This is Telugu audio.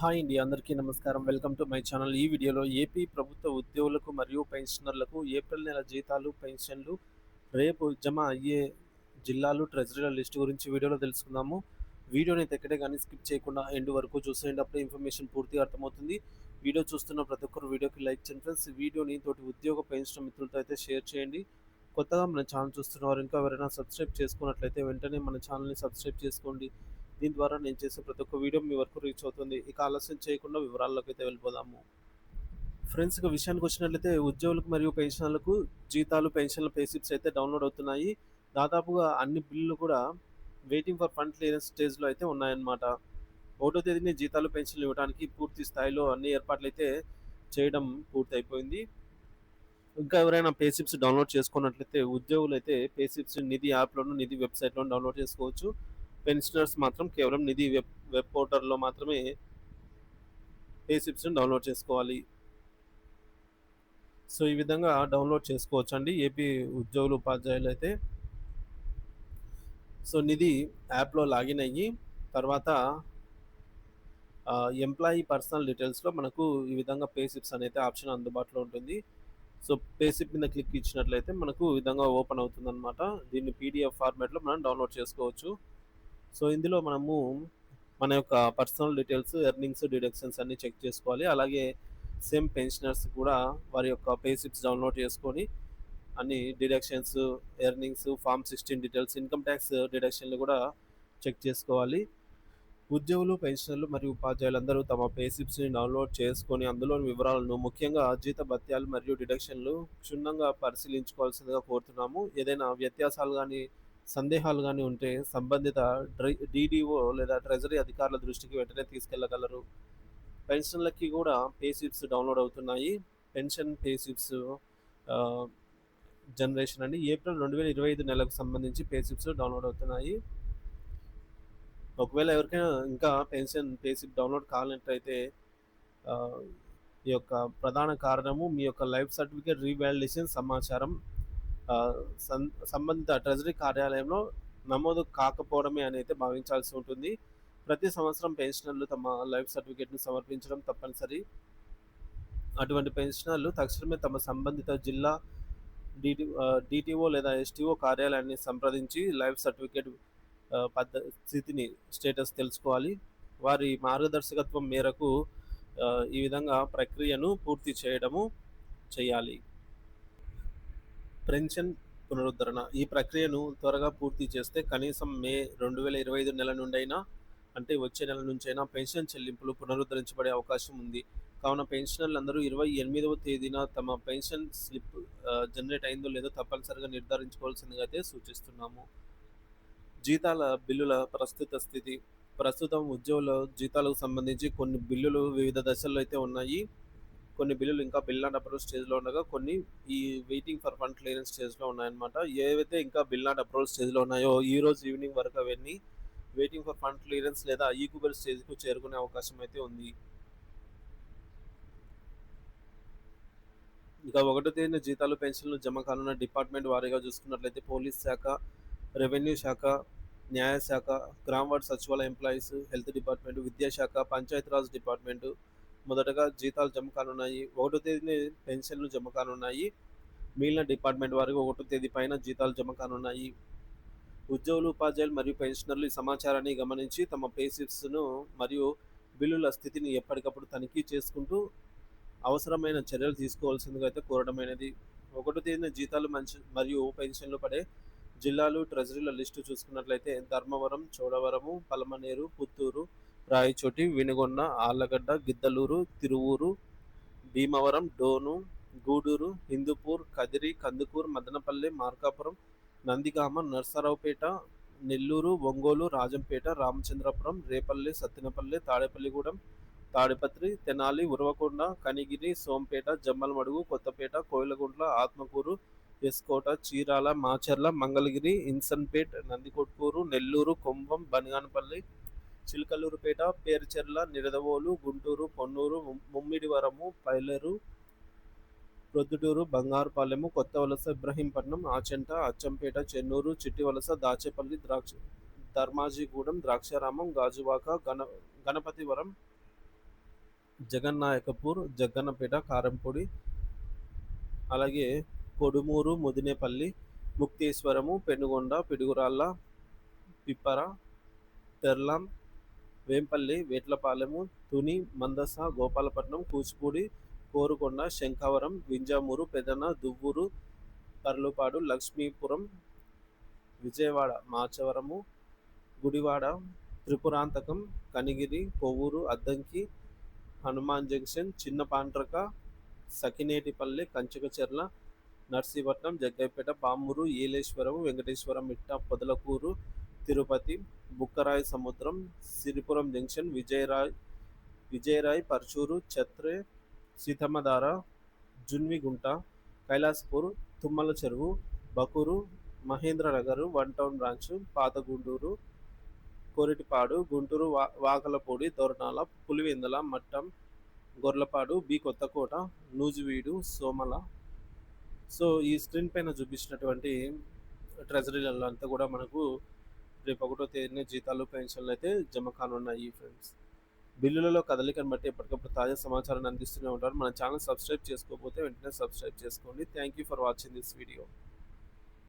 హాయ్ అండి అందరికీ నమస్కారం. Welcome to my channel. ఈ వీడియోలో ఏపీ ప్రభుత్వ ఉద్యోగులకు మరియు పెన్షనర్లకు ఏప్రిల్ నెల జీతాలు పెన్షన్లు రేపు జమ అయ్యే జిల్లాలు ట్రెజరీల లిస్ట్ గురించి వీడియోలో తెలుసుకుందాము. వీడియోని అయితే ఎక్కడే కానీ స్కిప్ చేయకుండా ఎండ్ వరకు చూసేటప్పుడు ఇన్ఫర్మేషన్ పూర్తిగా అర్థమవుతుంది. వీడియో చూస్తున్న ప్రతి ఒక్కరు వీడియోకి లైక్ చేయండి ఫ్రెండ్స్. వీడియోని తోటి ఉద్యోగ పెన్షన్ మిత్రులతో అయితే షేర్ చేయండి. కొత్తగా మన ఛానల్ చూస్తున్న వారు ఇంకా ఎవరైనా సబ్స్క్రైబ్ చేసుకున్నట్లయితే వెంటనే మన ఛానల్ని సబ్స్క్రైబ్ చేసుకోండి. దీని ద్వారా నేను చేసే ప్రతి ఒక్క వీడియో మీ వరకు రీచ్ అవుతుంది. ఇక ఆలస్యం చేయకుండా వివరాల్లోకి అయితే వెళ్ళిపోదాము. ఫ్రెండ్స్ ఇక విషయానికి వచ్చినట్లయితే ఉద్యోగులకు మరియు పెన్షన్లకు జీతాలు పెన్షన్ల పేసిప్స్ అయితే డౌన్లోడ్ అవుతున్నాయి. దాదాపుగా అన్ని బిల్లులు కూడా వెయిటింగ్ ఫర్ ఫండ్ క్లియరెన్స్ స్టేజ్లో అయితే ఉన్నాయన్నమాట. ఒకటో తేదీని జీతాలు పెన్షన్లు ఇవ్వడానికి పూర్తి స్థాయిలో అన్ని ఏర్పాట్లు అయితే చేయడం పూర్తి అయిపోయింది ఇంకా ఎవరైనా పేసిప్స్ డౌన్లోడ్ చేసుకున్నట్లయితే ఉద్యోగులు అయితే పేసిప్స్ నిధి యాప్లోను నిధి వెబ్సైట్లోను డౌన్లోడ్ చేసుకోవచ్చు. పెన్షనర్స్ మాత్రం కేవలం నిధి వెబ్ వెబ్ పోర్టల్లో మాత్రమే పేసిప్స్ని డౌన్లోడ్ చేసుకోవాలి. సో ఈ విధంగా డౌన్లోడ్ చేసుకోవచ్చు అండి ఏపీ ఉద్యోగులు ఉపాధ్యాయులు అయితే. సో నిధి యాప్లో లాగిన్ అయ్యి తర్వాత ఎంప్లాయీ పర్సనల్ డీటెయిల్స్లో మనకు ఈ విధంగా పేసిప్స్ అనేది ఆప్షన్ అందుబాటులో ఉంటుంది. సో పేసిప్ మీద క్లిక్ ఇచ్చినట్లయితే మనకు ఈ విధంగా ఓపెన్ అవుతుంది అనమాట దీన్ని పీడిఎఫ్ ఫార్మాట్లో మనం డౌన్లోడ్ చేసుకోవచ్చు. సో ఇందులో మనము మన యొక్క పర్సనల్ డీటెయిల్స్ ఎర్నింగ్స్ డిడక్షన్స్ అన్ని చెక్ చేసుకోవాలి. అలాగే సేమ్ పెన్షనర్స్ కూడా వారి యొక్క పేసిప్స్ డౌన్లోడ్ చేసుకొని అన్ని deductions earnings form sixteen details income tax డిడక్షన్లు కూడా చెక్ చేసుకోవాలి. ఉద్యోగులు పెన్షనర్లు మరియు ఉపాధ్యాయులందరూ తమ పేసిప్స్ని డౌన్లోడ్ చేసుకొని అందులోని వివరాలను ముఖ్యంగా జీత భత్యాలు మరియు డిడక్షన్లు క్షుణ్ణంగా పరిశీలించుకోవాల్సిందిగా కోరుతున్నాము. ఏదైనా వ్యత్యాసాలు కానీ సందేహాలు కానీ ఉంటే సంబంధిత డీడీఓ లేదా ట్రెజరీ అధికారుల దృష్టికి వెంటనే తీసుకెళ్ళగలరు. పెన్షన్లకి కూడా పేసిప్స్ డౌన్లోడ్ అవుతున్నాయి. పెన్షన్ పే స్లిప్స్ జనరేషన్ అండి. ఏప్రిల్ రెండు వేల ఇరవై ఐదు నెలకు సంబంధించి పేసిప్స్ డౌన్లోడ్ అవుతున్నాయి. ఒకవేళ ఎవరికైనా ఇంకా పెన్షన్ పేసిప్ డౌన్లోడ్ కావాలంటే ఈ యొక్క ప్రధాన కారణము మీ యొక్క లైఫ్ సర్టిఫికేట్ రీవాలిడేషన్ సమాచారం సంబంధిత ట్రెజరీ కార్యాలయంలో నమోదు కాకపోవడమే అని అయితే భావించాల్సి ఉంటుంది. ప్రతి సంవత్సరం పెన్షనర్లు తమ లైఫ్ సర్టిఫికేట్ను సమర్పించడం తప్పనిసరి. అటువంటి పెన్షనర్లు తక్షణమే తమ సంబంధిత జిల్లా డిటి డిటిఓ లేదా ఎస్టీఓ కార్యాలయాన్ని సంప్రదించి లైఫ్ సర్టిఫికేట్ పద్ధ స్థితిని స్టేటస్ తెలుసుకోవాలి. వారి మార్గదర్శకత్వం మేరకు ఈ విధంగా ప్రక్రియను పూర్తి చేయడము చేయాలి. పెన్షన్ పునరుద్ధరణ. ఈ ప్రక్రియను త్వరగా పూర్తి చేస్తే కనీసం మే రెండు వేల ఇరవై ఐదు నెల నుండైనా అంటే వచ్చే నెల నుంచైనా పెన్షన్ చెల్లింపులు పునరుద్ధరించబడే అవకాశం ఉంది. కావున పెన్షనర్లు అందరూ ఇరవై ఎనిమిదవ తేదీన తమ పెన్షన్ స్లిప్ జనరేట్ అయిందో లేదో తప్పనిసరిగా నిర్ధారించుకోవాల్సిందిగా అయితే సూచిస్తున్నాము. జీతాల బిల్లుల ప్రస్తుత స్థితి. ప్రస్తుతం ఉద్యోగుల జీతాలకు సంబంధించి కొన్ని బిల్లులు వివిధ దశల్లో అయితే ఉన్నాయి. కొన్ని బిల్లులు ఇంకా బిల్ నాట్ అప్రూవల్ స్టేజ్లో ఉండగా కొన్ని ఈ వెయిటింగ్ ఫర్ ఫండ్ క్లియరెన్స్ స్టేజ్లో ఉన్నాయన్నమాట. ఏవైతే ఇంకా బిల్ నాట్ అప్రూవల్ స్టేజ్లో ఉన్నాయో ఈ రోజు ఈవినింగ్ వరకు అవన్నీ వెయిటింగ్ ఫర్ ఫండ్ క్లియరెన్స్ లేదా ఈక్యుబల్ స్టేజ్కు చేరుకునే అవకాశం అయితే ఉంది. ఇంకా ఒకటో తేదీన జీతాలు పెన్షన్లు జమ కానున్న డిపార్ట్మెంట్ వారీగా చూసుకున్నట్లయితే పోలీస్ శాఖ రెవెన్యూ శాఖ న్యాయశాఖ గ్రామ వార్డ్ సచివాలయ ఎంప్లాయీస్ హెల్త్ డిపార్ట్మెంట్ విద్యాశాఖ పంచాయతీరాజ్ డిపార్ట్మెంటు మొదటగా జీతాలు జమ కానున్నాయి ఒకటో తేదీని పెన్షన్లు జమ కానున్నాయి. మిగిలిన డిపార్ట్మెంట్ వారికి ఒకటో తేదీ పైన జీతాలు జమ కానున్నాయి. ఉద్యోగులు ఉపాధ్యాయులు మరియు పెన్షనర్లు ఈ సమాచారాన్ని గమనించి తమ పేసిప్స్ను మరియు బిల్లుల స్థితిని ఎప్పటికప్పుడు తనిఖీ చేసుకుంటూ అవసరమైన చర్యలు తీసుకోవాల్సిందిగా అయితే కోరడమైనది. ఒకటో తేదీన జీతాలు మంచి మరియు పెన్షన్లు పడే జిల్లాలు ట్రెజరీల లిస్టు చూసుకున్నట్లయితే ధర్మవరం చోడవరము పలమనేరు పుత్తూరు రాయచోటి వినుగొండ ఆళ్ళగడ్డ గిద్దలూరు తిరువూరు భీమవరం డోను గూడూరు హిందూపూర్ కదిరి కందుకూరు మదనపల్లి మార్కాపురం నందిగామ నర్సరావుపేట నెల్లూరు ఒంగోలు రాజంపేట రామచంద్రపురం రేపల్లి సత్తినపల్లి తాడేపల్లిగూడెం తాడిపత్రి తెనాలి ఉరవకొండ కనిగిరి సోంపేట జమ్మలమడుగు కొత్తపేట కోయిలగుంట్ల ఆత్మకూరు ఎస్కోట చీరాల మాచర్ల మంగళగిరి ఇన్సన్పేట్ నందికొట్కూరు నెల్లూరు కొంభం బనగానపల్లి చిలకలూరుపేట పేరుచెర్ల నిరదవోలు గుంటూరు పొన్నూరు ముమ్మిడివరము పైలరు ప్రొద్దుటూరు బంగారుపాలెము కొత్త వలస ఇబ్రహీంపట్నం ఆచంట అచ్చంపేట చెన్నూరు చిట్టివలస దాచేపల్లి ద్రాక్ష ధర్మాజిగూడెం ద్రాక్షారామం గాజువాక గణ గణపతివరం జగన్నాయకపూర్ జగ్గన్నపేట కారంపొడి అలాగే కొడుమూరు ముదినేపల్లి ముక్తేశ్వరము పెనుగొండ పిడుగురాళ్ళ పిప్పర తెర్లాం వేంపల్లి వేట్లపాలెము తుని మందస గోపాలపట్నం కూచిపూడి కోరుకొండ శంఖావరం వింజామూరు పెదన దువ్వూరు తర్లుపాడు లక్ష్మీపురం విజయవాడ మాచవరము గుడివాడ త్రిపురాంతకం కనిగిరి కొవ్వూరు అద్దంకి హనుమాన్ జంక్షన్ చిన్న పాండ్రక సకినేటిపల్లి కంచుకచెర్ల నర్సీపట్నం జగ్గైపేట పామూరు ఈలేశ్వరం వెంకటేశ్వరం మిట్ట Podalakuru Tirupati Bukkaraya Samudram Siripuram junction Vijayarai Vijayarai Parchur Chatrai Seethammadhara జున్విగుంట Kailaspur Tummala Cheruvu Bakur Mahendranagar one town branch Pathaguntur Koritipadu Guntur వా వాకలపూడి దొరణాల పులివెందల మట్టం గొర్లపాడు బి కొత్తకోట నూజివీడు సోమల. సో ఈ స్క్రీన్ పైన చూపించినటువంటి ట్రెజరీలలో అంతా కూడా మనకు రేపు ఒకటో తేదీన జీతాలు పెన్షన్లు అయితే జమ కానున్నాయి ఫ్రెండ్స్ బిల్లులలో కదలికను బట్టి ఎప్పటికప్పుడు తాజా సమాచారాన్ని అందిస్తూనే ఉంటారు. మన ఛానల్ సబ్స్క్రైబ్ చేసుకోకపోతే వెంటనే సబ్స్క్రైబ్ చేసుకోండి. Thank you for watching this video.